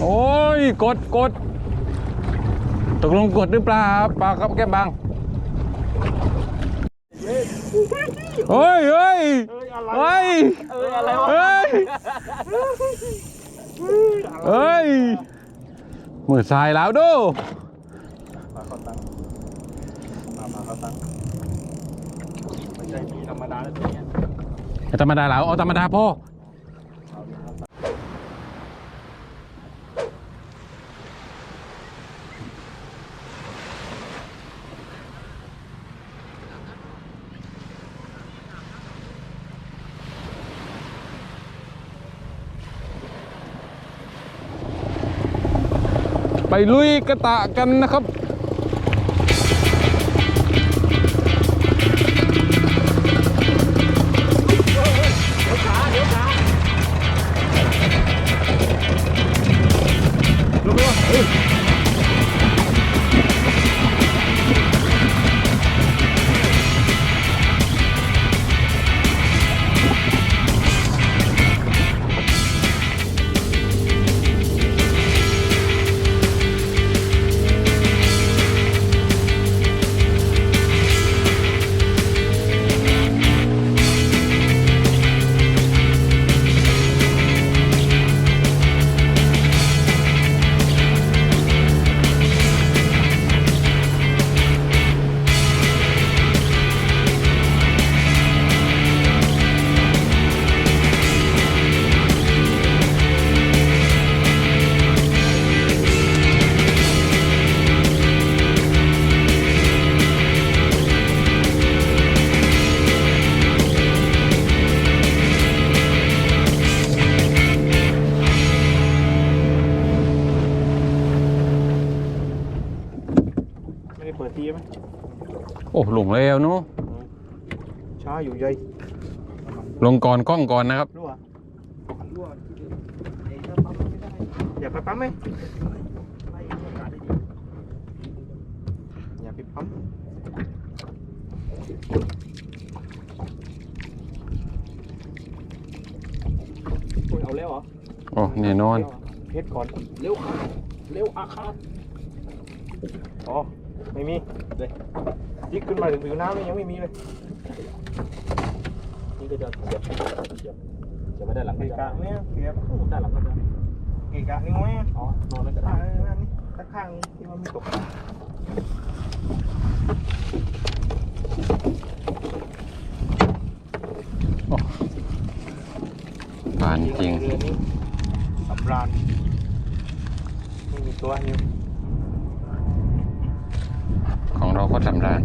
โอ้ย กดกดตกลงกดหรือเปล่าเปล่าครับแก้มบังเฮ้ยเฮ้ยเฮ้ยเอออะไรวะเฮ้ยเฮ้ยมือสายแล้วดูปลาเขาตังปลาปลาเขาตังไม่ใช่มีธรรมดาแล้วตัวเนี้ยไม่ธรรมดาแล้วเอาธรรมดาพ่อ เอาดิเอาตัง ไป ลุยกระตะกันนะครับ อ้หลงแล้วเนาะช้าอยู่ใหญ่ลงก่อนกล้องก่อนนะครับรั่วรั่วอย่าไปปั๊มไหมอย่าไปปั๊มโอ้ยเอาแล้วเหรอโอ้แน่นอนเพชรก่อนเร็วครับเร็วอาคาอ๋อไม่มีเลย ยิกขึ้นมาถึงผิวน้ำนี่ยังไม่มีเลย นี่ก็จะเสียบเสียบเสียบไม่ได้หลังเกะกะเนี่ยเกียบได้หลังก็จะเกะกะนี่ไงอ๋อนอนแล้วก็ข้าได้งนี่ข้างที่มันมีตกผ่านจริง เรือนี้สำราญไม่มีตัวนิ้วของเราก็สำราญ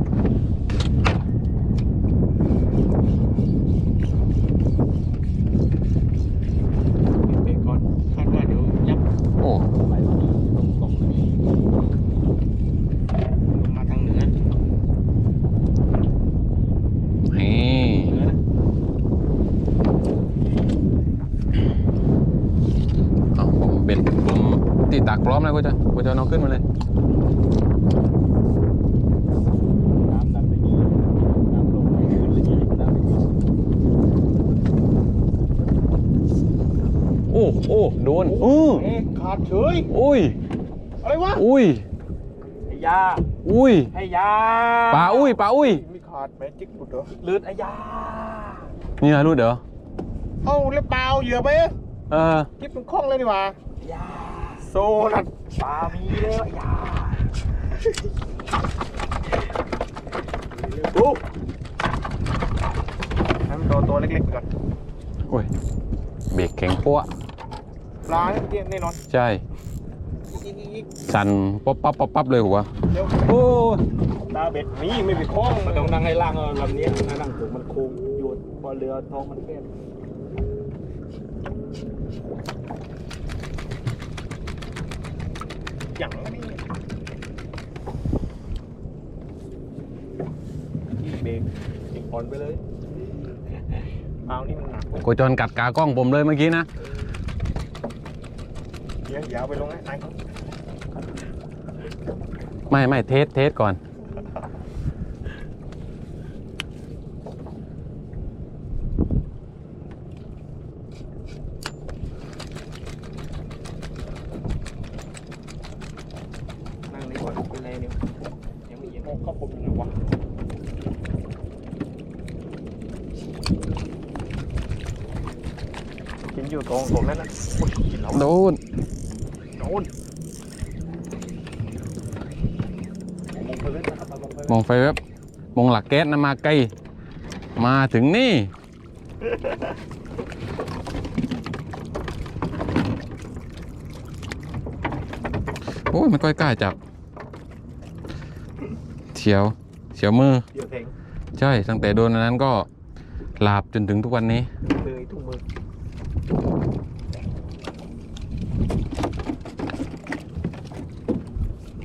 เบรกก่อนคาดว่าเดี๋ยวยับ โอ้ ไหลมาตรงตรงนี้ ลงมาทางเหนือ นี่ เหนือนะ เอาผมเบ็ดผมตีตั กพร้อมแล้วก็จะก็จะเอาน้องขึ้นมาเลยน้ำดันไปดีน้ำลงไปขึ้นเลยใหญ่น้ำไปดีโอ้โอ้โดนอู้เอ๊ะขาดเฉยอุ้ย อะไรวะอุ้ยไอ้ยาอุ้ยไอ้ยาปลาอุ้ยปลาอุ้ยมีขาดแมจิกบุดเหรอเลือดไอ้ยานี่นะรู้เด้อเอ้าแล้วเปล่าเหยื่อไปอะเออกิ๊บมันคล่องเลยนี่หว่าไอ้ยา โซนัดปลามีแล้วอ้ยาโอ้ให้มันโดนตัวเล็กๆไปก่อนโอ้ยเบรกแข็งปั้วปลาเนี่ยแน่นอนใช่อีกสั่นป๊อปปั๊บป๊อปปั๊บเลยหัวเร็วโอ้ยตาเบ็ดมีไม่ไปคล้องมันต้องนั่งให้ล่างเอาลำนี้นั่งถึงมันโค้งอยู่พอเรือท้องมันแคบ อย่างนี้ที่เบรกอีกอ่อนไปเลยเอานี่มันหนักโกจรกัดกากล้องผมเลยเมื่อกี้นะเดี๋ยวยาวไปลงนะนายเขาไม่ไม่เทสเทสก่อน เข้าผมยังไงวะกินอยู่ตรงตรงนั้นนะโอ้ยกินแล้ว โดน โดนมองไปเลยนะครับมองไป มองไฟแวบมองหลัก แก๊สนะมาไกล มาถึงนี่ โอ้ยไม่ค่อยกล้าจับเฉียวเฉียวมือ เดี๋ยวแทง ใช่ ตั้งแต่โดนอันนั้นก็หลาบจนถึงทุกวันนี้ เลยทุ่งมือ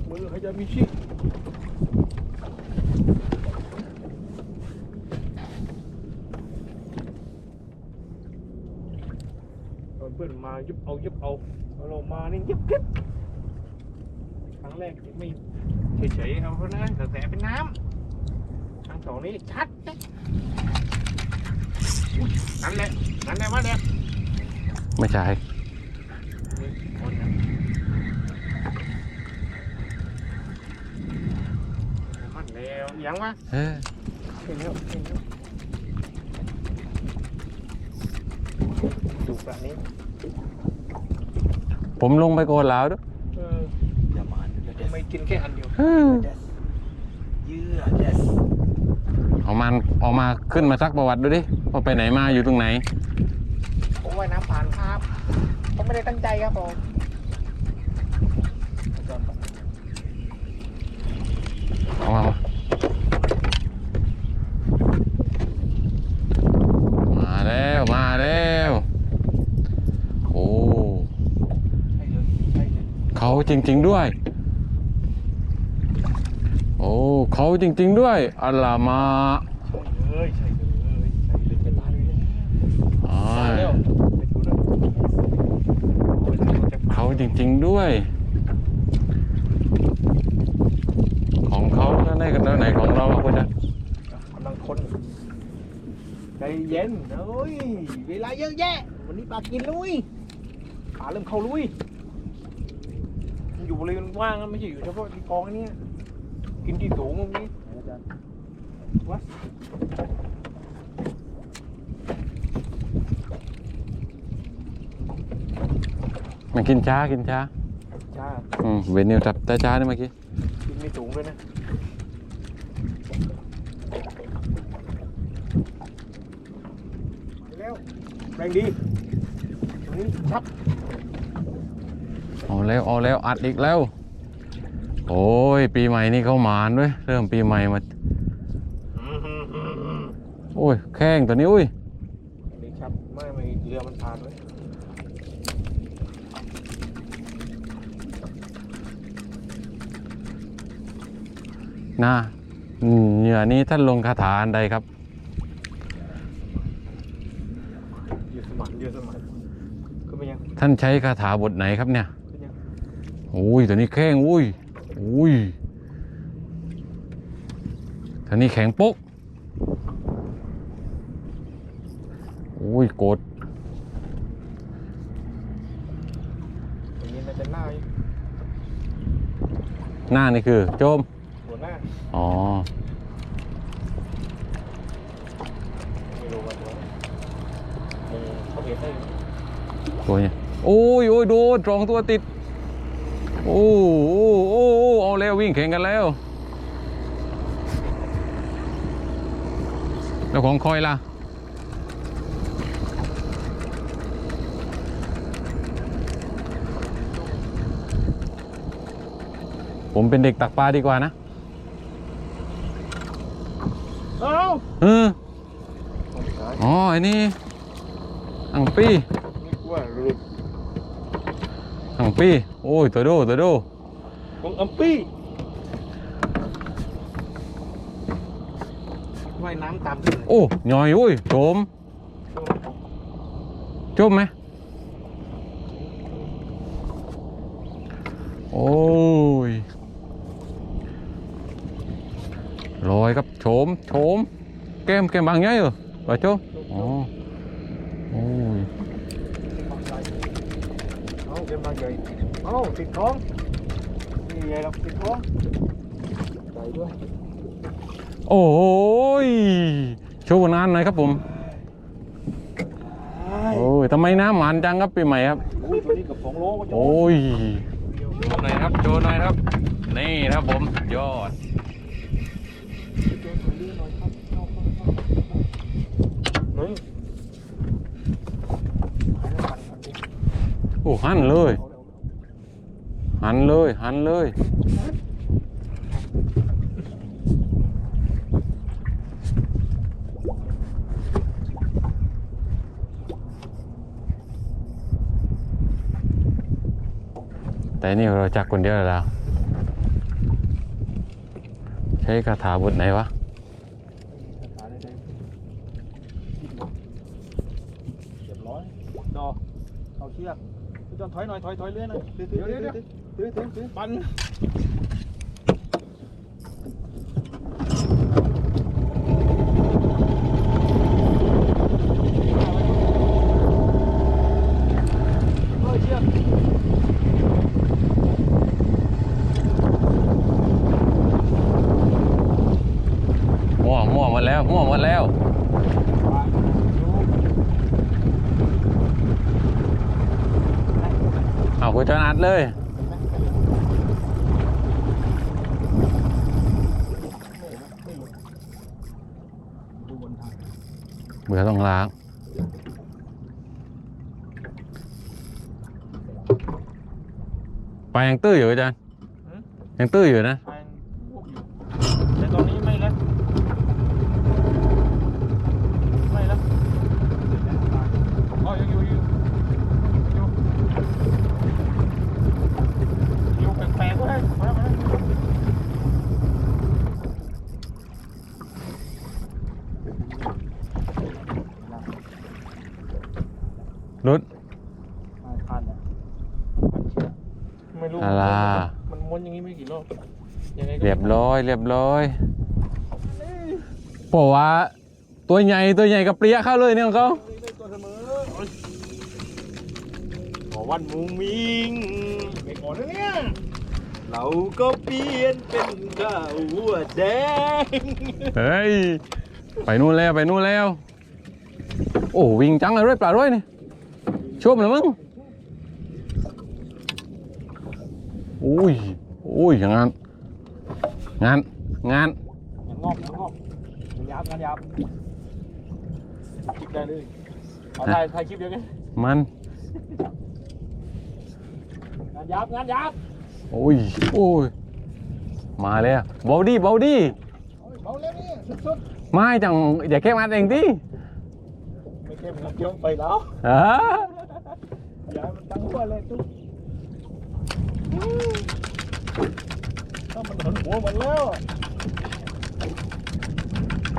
มือให้ยามิชิเอาเพื่อนมายุบเอายุบเอาเอาเรามานี่ ยิบยิบครั้งแรกไม่เฉยๆเอาเพราะนะแต่แต่เป็นน้ำครั้งสองนี่ชัดนะอุ๊ยนั่นแหละนั่นแหละว่าเนี่ยไม่ใช่มันแล้วยังวะเอ้ยเห็นแล้วเห็นแล้วดูแบบนี้ ผมลงไปโกนแล้วด้วยเอออย่ามาเดี๋ยวเดทำไมกินแค่อันเดียวเฮ้ยเยื่อเดสเอามันเออกมาขึ้นมาซักประวัติดูดิว่าไปไหนมาอยู่ตรงไหน ผมว่ายน้ำผ่านครับ ผมไม่ได้ตั้งใจครับผมเอามามาแล้วมาแล้ว โอ้ ให้เลยให้เลย เขา จริง ๆด้วย โอ้เขาจริง ๆ ด้วยอัลลามาใช่เลยใช่เลยใช่เลยจะตายเลยอ้าตายยแล้วไปดูเลยโอ้ยเราจะเขาจริง ๆด้วย ของเขาแล้วไหนกันแล้วไหนของเราอะคุณจ๊ะกำลังคนใจเย็นเฮ้ยเวลาเยอะแยะ วันนี้ปลากินลุยปลาเริ่มเข้าลุยมัน อยู่บริเวณว่างนะไม่ใช่อยู่เฉพาะที่กองอันเนี้ยกินที่สูงตรงนี้อาจารย์วะมันกินช้ากินช้าจ้าอืมเวนิวจับแต่ช้านี่เมื่อกี้กินไม่สูงด้วยนะมาแล้วแรงดีตรงนี้ชับ เอาแล้วเอาแล้วอัดอีกแล้ว โอ้ย ปีใหม่นี่เขาหมานด้วยเริ่มปีใหม่มา โอ้ย แข้งตัวนี้อุ้ยอันนี้ชับไม่ไม่เรือมันผ่านเลยนะอืมเหยื่อนี้ท่านลงคาถาอันใดครับเรือสมานเรือสมานก็เป็นยังท่านใช้คาถาบทไหนครับเนี่ยเป็นยัง โอ้ยตัวนี้แข้งอุ้ยอุ้ยตัวนี้แข็งโป๊กอุ้ยโกดอันนี้มันจะหน้าอยู่หน้านี่คือโจมหัวหน้าอ๋อไม่รู้ว่าตัวมึงเขาเห็นได้ไหมตัวนี้โอ้ยโอ้ยโดนสองตัวติด โอ้โอ้โอ้โอ้เอาแล้ววิ่งแข่งกันแล้วแล้วของคอยล่ะผมเป็นเด็กตักปลาดีกว่านะเอ้าเอออ๋อไอ้นี่อังปี้นี่กลัวหลุดอังปี้โอ้ยตัวโดตัวโดของอัมปี้ว่ายน้ำตามขึ้นเลยโอ้หน่อยอุ้ยโจมจมไหมโอ้ยลอยครับโฉมโฉมแก้มแก้มบางไงเหรอว่าโจมอ๋อโอ้ยเอาเกมบางใหญ่ เอาติดท้องนี่ไงเราติดท้องใจด้วย โอ้ยโชว์ผลงานหน่อยครับผม โอ้ยทำไมน้ำหวานจังครับปีใหม่ครับอุ้ยตัวนี้เกับสองโลก็โจโอ้ยโชว์หน่อยครับโชว์หน่อยครับ นี่นะครับผมสุดยอดหนึ่งโอ้หันเลย หันเลย หันเลย แต่นี่เราจักคนเดียวแล้ว ใช้คาถาบทไหนวะเรียบร้อยดอกเอาเชือกพี่จอนถอยหน่อย ถอยถอยเรื่อยหน่อยถือถือถือถือ ถือถือถือปันเฮ้ยเชือกมั่วมั่วหมดแล้วมั่วหมดแล้วเอาคุณจอนัดเลย ดูบนทาง เบื่อ ต้องล้างไปยังตื้ออยู่อาจารย์ยังตื้ออยู่นะ ทางพวกอยู่แต่ตอนนี้ไม่แล้วไม่แล้วอ๋อยังอยู่อยู่อยู่อยู่แปลกๆก็ได้มาแล้วมาแล้ว รุดพันอะพันเชือกไม่รู้อะไรมันม้วนอย่างนี้ไม่กี่รอบยังไงก็เรียบร้อยเรียบร้อยบอกว่าตัวใหญ่ตัวใหญ่กับเปรี้ยเข้าเลยเนี่ยของเขาได้ตัวเสมอขอวันมุงมิงไปก่อนนะเนี่ยเราก็เปลี่ยนเป็นข้าวหัวแดงเฮ้ยไปนู่นแล้วไปนู่นแล้ว โอ้วิ่งจังเลยด้วยปลาด้วยนี่ ชมเลยมึงอุ้ยอุ้ยอย่างงานงานงานงงอกงอกงานยับงานยับคลิปได้เลยเอาถ่ายถ่ายคลิปเดียวกันมันงานยับงานยับโอ้ยโอ้ยมาแล้วเบาดีเบาดีเบาแล้วนี่สุดไม่จังอย่าแค่มาเองดิๆไม่เข้มแล้วเกี่ยวไปแล้วอ่า อย่ามันตั้งหัวเลยตุ๊กถ้ามันหันหัวมันแล้ว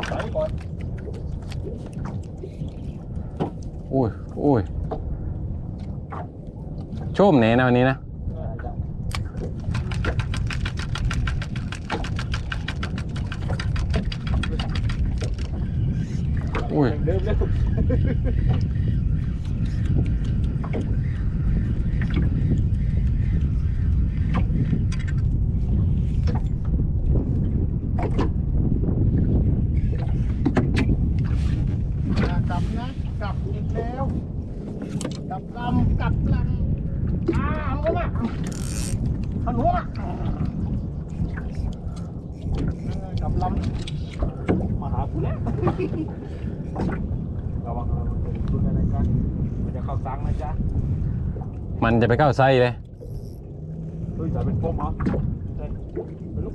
ใส่ก่อนโอ้ยโอ้ยชมไหนนะวันนี้นะ โอ้ย เดิมแล้ว อย่ากลับนะกลับอีกแล้ว กลับลำกับลำอ้าวเอามาขนหัวกลับลำมาหากูแล้วระวังระวังตุนอะไรกันมันจะเข้าซังนะจ๊ะมันจะไปเข้าไส้เลยเฮ้ยจะเป็นปมเหรอใช่เป็นลูก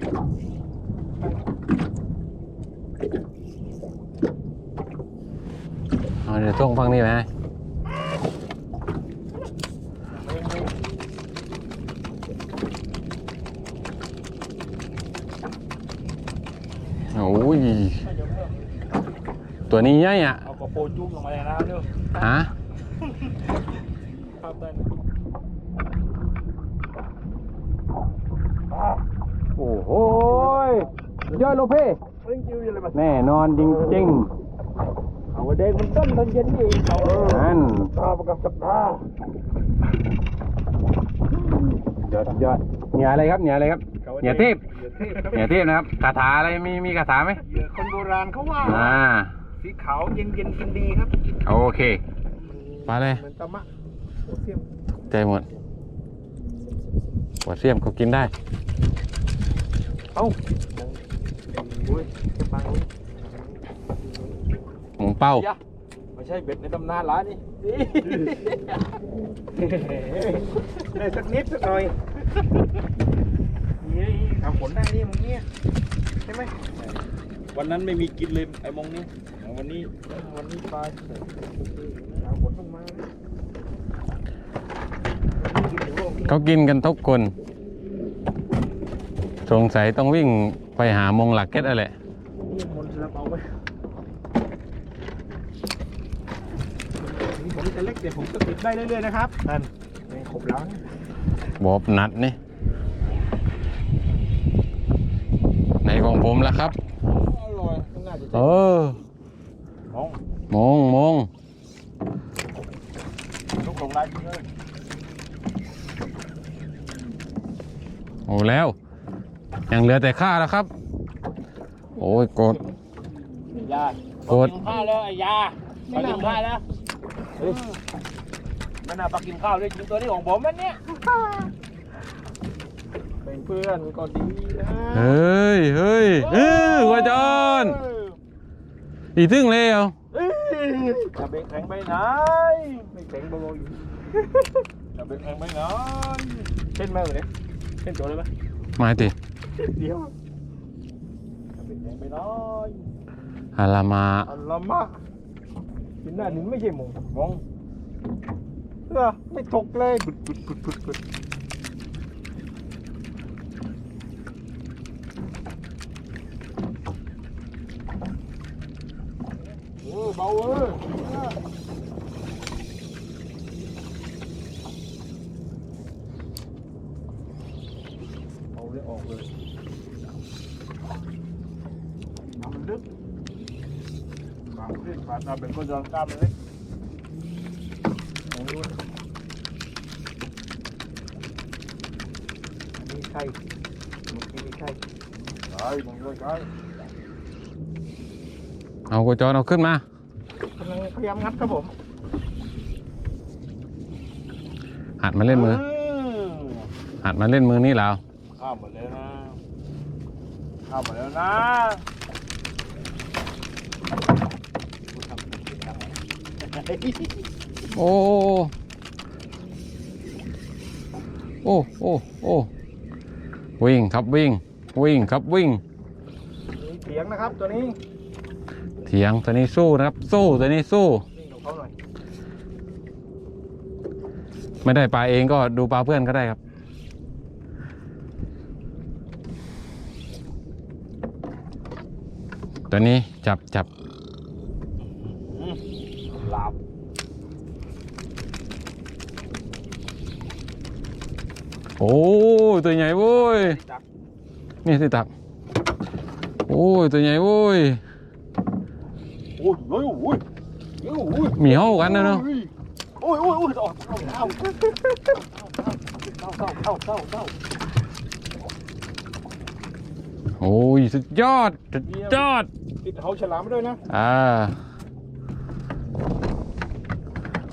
เอาเดี๋ยวต้องฟังนี่ไหมโอ้ย ตัวนี้ใหญ่อะเอากระโปรงจุ้มลงมาในน้ำเร็วฮะภาพได้นะโอ้โหยอดโลเพ่เร่งจิ้วอะไรมาแน่นอนจริงเอาไว้แดงมันต้นตอนเย็นนี่เองเอาๆนั่นตาประกับสัปดาห์ยอดยอดเหนียอะไรครับเหนียอะไรครับเขาอย่าเทพเหยื่อเทพครับอย่าเทียบนะครับคาถาอะไรมีมีคาถาไหมเหยื่อคนโบราณเขาว่า อ่า สีขาวเย็นเย็นๆกินดีครับโอเคไปเลย เหมือนตะมะโอเทียมใจหมดหัวเสียมก็กินได้ เอ้าโอ้ยจะปังเลยหมูเป้ายะไม่ใช่เบ็ดในตำนานร้านนี่ได้สักนิดสักหน่อยนี่ทำผลได้นี่มึงเนี่ยใช่ไหมวันนั้นไม่มีกินเลยไอ้มงนี้ วันนี้วันนี้ปลาทำผลต้องมาวันนี้กินถึงโลกนี้เขากินกันทุกคน สงสัยต้องวิ่งไปหามงหลักเก็ตอะไรนี่มนต์ละเปาไหมนี่ผมจะเล็กเดี๋ยวผมก็ติดได้เรื่อยๆนะครับนั่นไม่ครบแล้วนะบอบนัดนี่ไหนของผมล่ะครับ อร่อยน่าจะเออ มงมงมงลูกลงได้เลยโอ้แล้ว ยังเหลือแต่ข้าแล้วครับ โอ้ยกดยากดกินข้าวแล้วไอ้ยาไปกินข้าวแล้วเฮ้ยไม่น่าไปกินข้าวเลยกินตัวนี้ของผมมันเนี่ยเป็นเพื่อนก็ดีนะเฮ้ยเฮ้ยเออหัวจอนอีถึงแล้ว จะเบรกแข็งไปไหนไม่แข็งเบาๆอยู่จะเบรกแข็งไปไหนเช่นไหมวะเนี่ยเช่นตัวเลยไหมมาติเดียวจะเบรกแข็งไปไหนอาลามาอัลลอฮ์มากินหน้านี่ไม่ใช่หมงมงเออไม่ตกเลยบุดบุดบุดบุดบุด เบาเว้ยเอาเลยออกเลยเอามันลึกบางที่ผ่านมาเป็นคนยอนกล้ามเลยของนู้นนี่ใช่เมื่อกี้นี่ใช่ใช่มงด้วยใช่ เอาหัวจอนเอาขึ้นมา พยายามงัดครับผมหัดมาเล่นมือหัดมาเล่นมือนี่แล้วข้าวหมดแล้วนะข้าวหมดแล้วนะโอ้โอ้โอ้โอ้วิ่งครับวิ่ง วิ่งครับวิ่งมีเสียงนะครับตัวนี้ เถียงตัวนี้สู้นะครับ สู้ตัวนี้สู้นี่ของเขาหน่อยไม่ได้ปลาเองก็ดูปลาเพื่อนก็ได้ครับ ตัวนี้จับจับหลับโอ้ยตัวใหญ่โว้ยจักนี่สิตัก โอ้ยตัวใหญ่โว้ย โอ้ยโอ้ยโอ้ยโอ้ยโอ้ยมีเห่ากันนะเนาะโอ้ยโอ้ยโอ้ยเข้าเข้าเข้าเข้าเข้าเข้าเข้าโอ้ยสุดยอดสุดยอดติดเขาฉลามมาด้วยนะอ่า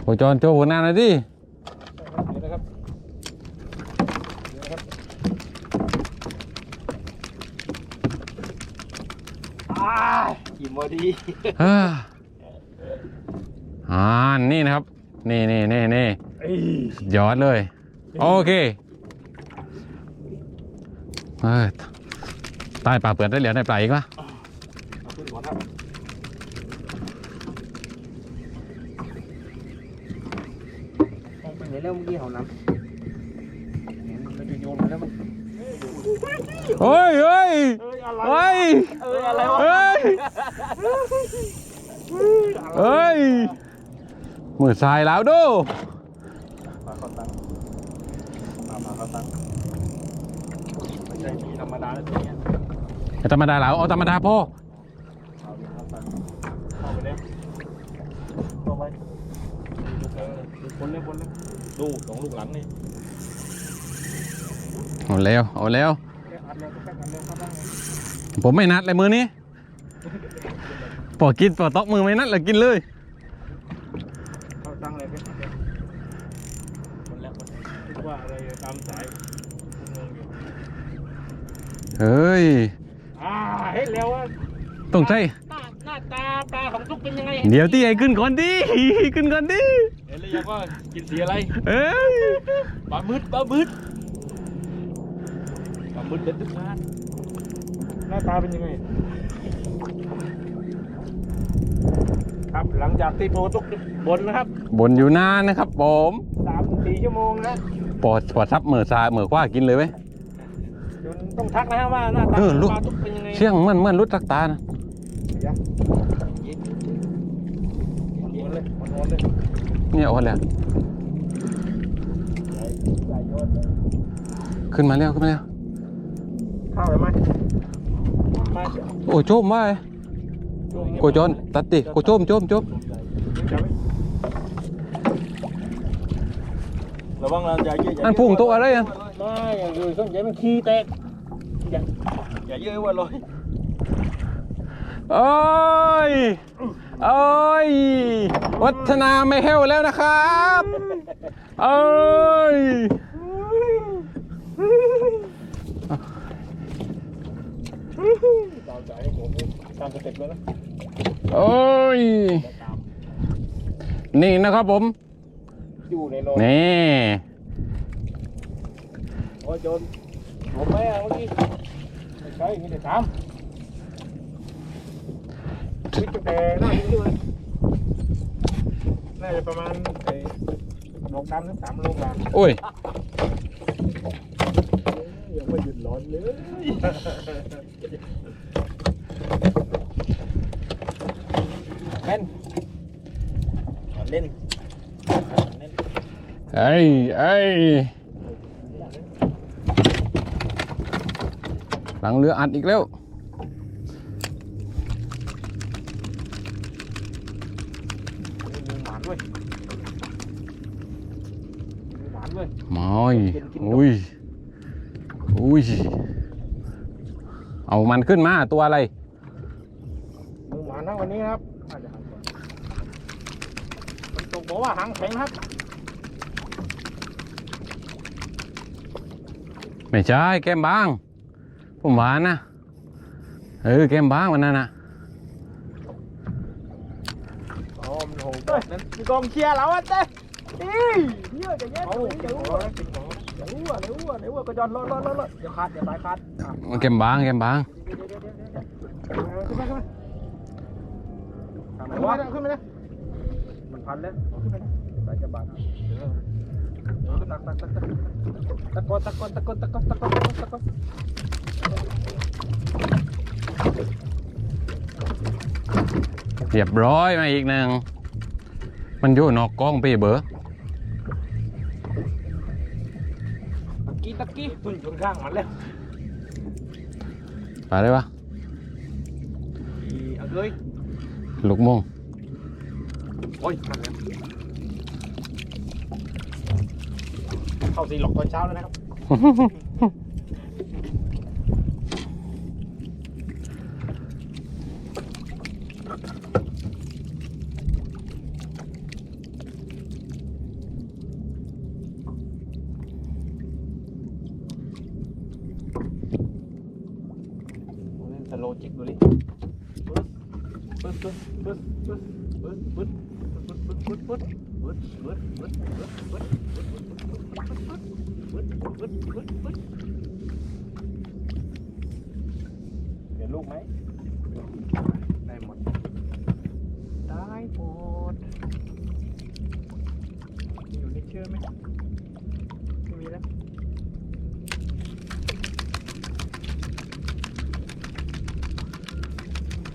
โอ้ยจอนโชว์ผลงานหน่อยดิ เดี๋ยวนะครับเดี๋ยวนะครับ อ้าย อิ่มพอดีอ่าอ่านี่นะครับ นี่นี่นี่นี่เอ้ยสุดยอดเลย โอเคเออใต้ปลาเปิดได้เหลือในปลาอีกปะเอาขึ้นก่อนครับมองไปไหนแล้วเมื่อกี้เขาน้ำเห็นมันจะโยนไปแล้วมันเฮ้ยเฮ้ยเอ้ยอะไรเฮ้ย เอ้ยอะไรวะเฮ้ย เฮ้ยมือสายแล้วดูปลาเข้าตังปลามาเข้าตังไม่ใช่มีธรรมดาแล้วตัวเนี้ยไม่ธรรมดาแล้วเอาธรรมดาพอเอาดิเข้าตังเข้าไปเลยเข้าไปเออดูคนเล่นคนเล่นดูสองลูกหลังนี่เอาแล้วเอาแล้ว ผมไม่นัดเลยมือนี้ปอกินปอตอกมือไม่นัดเลยกินเลยเข้าตั้งเลยเป็นคนแล้วคนคิดว่าอะไรตามสายเฮ้ยอ่าเห็นแล้วว่าต้องใช่หน้าตาปลาของทุกเป็นยังไงเดี๋ยวที่ไอ้ขึ้นก่อนดิขึ้นก่อนดิเห็นหรือยังว่ากินสีอะไรเอ้ยปลาบึดปลาบึด ปลาบึดเด็ดทุกงานหน้าตาเป็นยังไง ครับหลังจากที่โปรตุกบนนะครับบนอยู่นานนะครับผมสามสี่ชั่วโมงนะปอดปอดทับเหมือซาเหมือขว้ากินเลยไหมจนต้องทักนะฮะว่าหน้าตาเออลูกปลาตุกเป็นยังไงเชี่ยงเหมันเหมันรุดตักตานะเย็นเย็นเย็นเลยนอนเลยเนี่ยเอาแล้วใส่ยอดเลยขึ้นมาแล้วขึ้นมาแล้ว เข้าไปไหมมาโอ้ยโจมว่าไอ้โกจอนตัดติโกโจมโจมโจมจับไว้ระวังเราอย่าเยอะอย่าอันพุ่งตัวอะไรอะไม่อย่างอื่นสนใจมันขี้แตกอย่าอย่าเยอะว่าเลยโอ้ยโอ้ยวัฒนาไม่เฮลแล้วนะครับโอ้ย ตามใจให้ผมตามสเต็ปเลยนะโอ้ย นี่นะครับผม อยู่ในโนนนี่โอ้ยโจนผมไม่เอาเมื่อกี้ไม่ใช่มีแต่ถามวิจแต่น่าจะด้วยน่าจะประมาณไอ้โลกรัมถึงสามโลกรัมโอ้ย ยังไม่หยุดร้อนเลยเล่นเล่นเล่นไอ้ไอ้หลังเรืออัดอีกแล้วมีหมานด้วยมีหมานด้วยมอยอุ้ย อุ้ย เอามันขึ้นมาตัวอะไรมือหมานทั้งวันนี้ครับอาจจะหางก่อนมันตกบอกว่าหางแข็งครับ ไม่ใช่แก้มบาง ผมหวานนะ เออแก้มบางวันนั้นนะอ๋อมันโหดนั้นมีกองเชียร์เราอะเต้อีเยอะจะแย่เอาเดี๋ยวอะ เดี๋ยวอะเดี๋ยวอะเดี๋ยวอะก็จอนรอรอรอรออย่าขาดอย่าสายขาดอะแก้มบางแก้มบางเดี๋ยวเดี๋ยวเดี๋ยวเดี๋ยวขึ้นมาขึ้นมาทางไหนวะขึ้นมาเลยมันพันแล้วขึ้นมาเลยสายจะบาดเดี๋ยวเดี๋ยวตักตักตักตักตะโกนตะโกนตะโกนตะโกนตะโกนตะโกนเรียบร้อยมาอีกหนึ่งมันอยู่นอกกล้องไปเบอร์ กี้ตะกี้ตุนอยู่ข้างมันแล้วไปเลยวะอีเอาเลยลูกโมงโอ้ยมันแล้วเข้าสีหลอกตอนเช้าแล้วนะครับ เห็นลูกไหมได้หมดได้หมดอยู่ในเชื่อไหมไม่มีแล้ว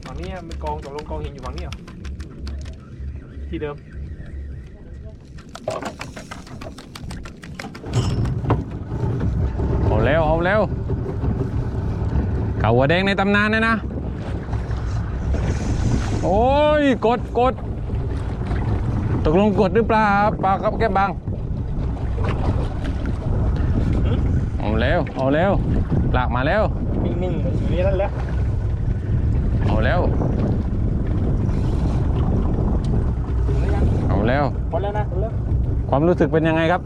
ฝั่งนี้มันกองตกลงกองหินอยู่ฝั่งนี้เหรอที่เดิม เอาแล้วเอาแล้วเก่า หัวแดงในตำนานนะนะ โอ้ย กดกดตกลงกดหรือเปล่าเปล่าครับแก้มบางเอาแล้ว เอาแล้วหลากมาแล้วมีนิ่งๆอยู่นี่นั่นแหละเอาแล้วถึงแล้วยังเอาแล้ว พอแล้วนะพอแล้วความรู้สึกเป็นยังไงครับ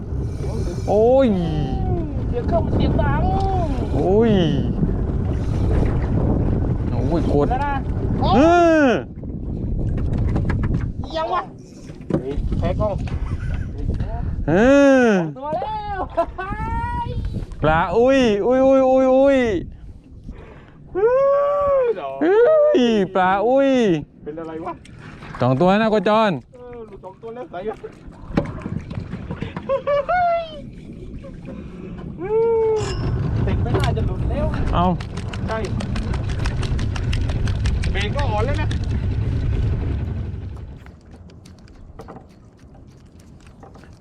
โอ้ยเสียงเครื่องมันเสียงดัง โอ้ยโอ้ยโคตรแล้วนะเออยังวะแพ้กล้องเออตัวแล้วปลาอุ้ยอุ้ยอุ้ยอุ้ยอุ้ยเฮ้ยปลาอุ้ย เป็นอะไรวะสองตัวนะโกจอนเออหลุดสองตัวแล้วใส่กันติดไม่น่าจะหลุดแล้วเอาใช่ เบรกก็อ่อนแล้วนะ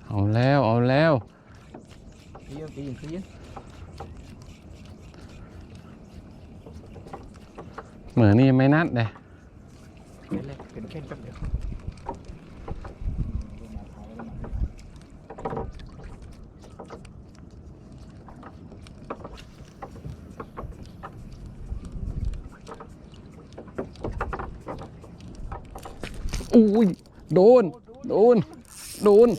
เอาแล้วเอาแล้วตีนตีนตีนเหมือนนี่ไม่นัดเลยเป็นเลยเป็นแค่แป๊บเดียว อุ้ยโดน โดน โดน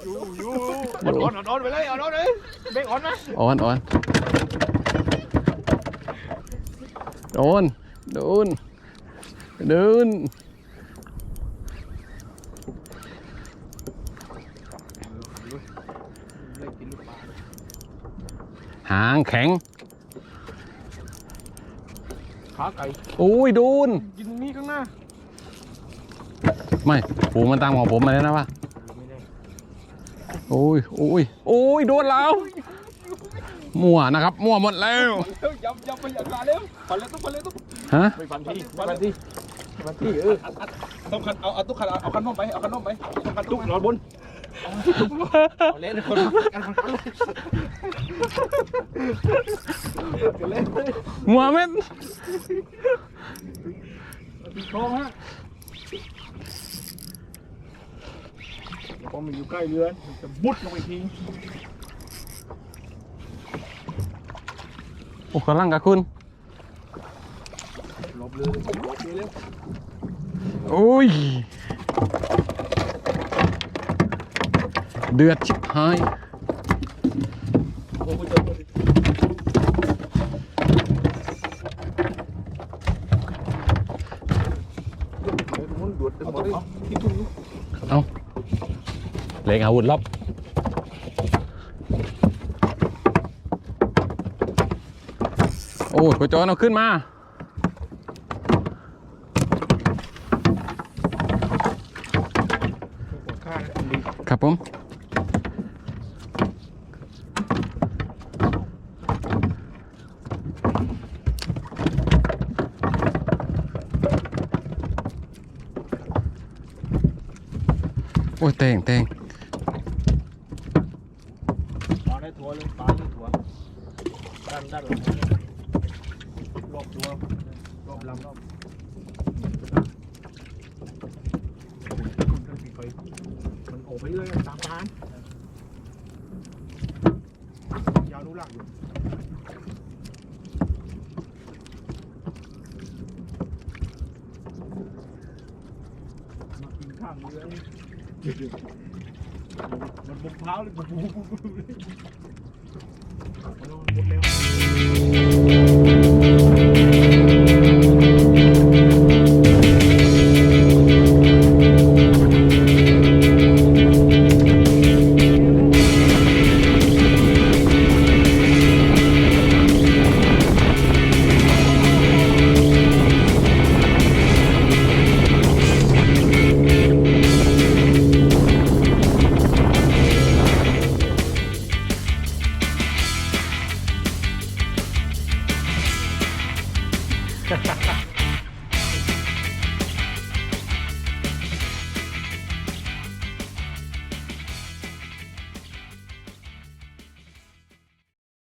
อ่อนอ่อนอ่อนไปเลยอ่อนอ่อนเลยเบรกอ่อนนะอ่อนอ่อนโดน โดน โดนเลยกินลูกปลาหางแข็งขาไก่อุ้ยโดน กินตรงนี้ข้างหน้า ไม่ปูมันตามของผมมาแล้วนะวะไม่ได้โอ้ยโอ้ยโอ้ยโดนแล้วมั่วนะครับมั่วหมดแล้วเร็วยับยับไปอย่างไรเร็วฟันเลยตุ๊กฟันเลยตุ๊กฮะไม่ฟันที่ไม่ฟันที่ฟันที่เออต้องคันเอาเอาตุ๊กคันเอาคันน้มไปเอาคันน้มไปต้องคันตุ๊กนอนบนเอาเล่นคนกันคนเล่นมั่วเม็ดคลองฮะ พอมันอยู่ใกล้เรือจะบุดลงไปทีโอ้กำลังกับคุณหลบเลยหลบเลยเร็วโอ้ย เดือดชิบหายโอ้โหเจอคนมันดูดหมดเลยที่ทุ่ง เอา เล็งอาวุธลบโอ้ยกระจอนเอาขึ้นมาครับผมโอ้ยเต่งเต่ง ปลาได้ถั่วเลยปลาได้ถั่วด้านด้านหลังรอบตัวรอบลำรอบมันออกไปเรื่อยตามร้านยาวรู้หลักอยู่มากิน ข้างเรือมันบุกเท้าเลยบุกบุกบุกบุกเลยมันหมดแล้ว